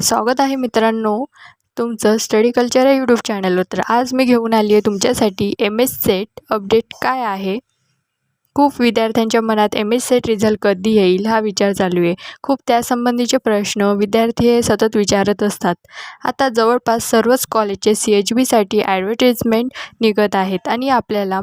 स्वागत आहे मित्रांनो तुमचं स्टडी कल्चर या यूट्यूब चॅनलवर तर आज मी घेऊन आली आहे तुमच्यासाठी एम एस सेट अपडेट काय आहे? खूप विद्यार्थ्यांच्या मनात एम एस सेट रिझल्ट कधी येईल हा विचार चालू आहे. खूप त्यासंबंधीचे प्रश्न विद्यार्थी हे सतत विचारत असतात. आता जवळपास सर्वच कॉलेजचे सी एच बीसाठी ॲडव्हर्टिजमेंट निघत आहेत आणि आपल्याला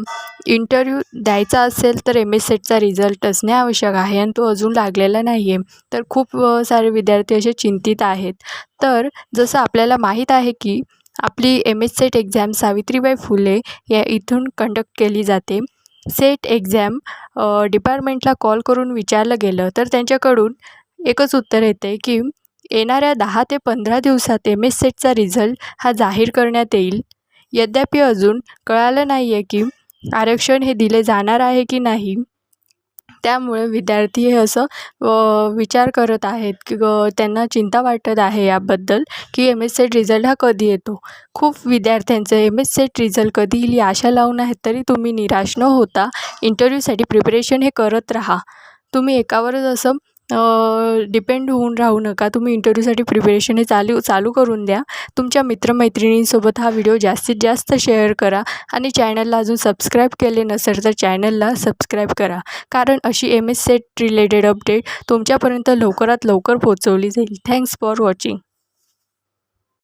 इंटरव्ह्यू द्यायचा असेल तर एम एस सेटचा रिझल्ट असणे आवश्यक आहे आणि तो अजून लागलेला नाही आहे तर खूप सारे विद्यार्थी असे चिंतित आहेत. तर जसं आपल्याला माहीत आहे की आपली M S SET exam Savitribai Phule या इथून कंडक्ट केली जाते. सेट एक्झाम डिपार्टमेंटला कॉल करून विचारलं गेलं तर त्यांच्याकडून एकच उत्तर येते की येणाऱ्या दहा ते पंधरा दिवसात एम एस सेटचा रिझल्ट हा जाहीर करण्यात येईल. यद्यपि अजून कळालं नाही आहे की आरक्षण हे दिले जाणार आहे की नाही. त्यामुळे विद्यार्थी हे असं विचार करत आहेत की त्यांना चिंता वाटत आहे याबद्दल की एम एस सेट रिझल्ट हा कधी येतो? खूप विद्यार्थ्यांचं एम एस सेट रिझल्ट कधी येईल आशा लावून आहेत तरी तुम्ही निराश न होता इंटरव्ह्यूसाठी प्रिपरेशन हे करत राहा. तुम्ही एकावरच असं डिपेंड होऊन राहू नका. तुम्ही इंटरव्ह्यूसाठी प्रिपरेशन हे चालू चालू करून द्या. तुमच्या मित्रमैत्रिणींसोबत हा व्हिडिओ जास्तीत जास्त शेअर करा आणि चॅनलला अजून सबस्क्राईब केले नसेल तर चॅनलला सबस्क्राईब करा. कारण अशी M S SET related update तुमच्यापर्यंत लवकरात लवकर पोहोचवली जाईल. Thanks for watching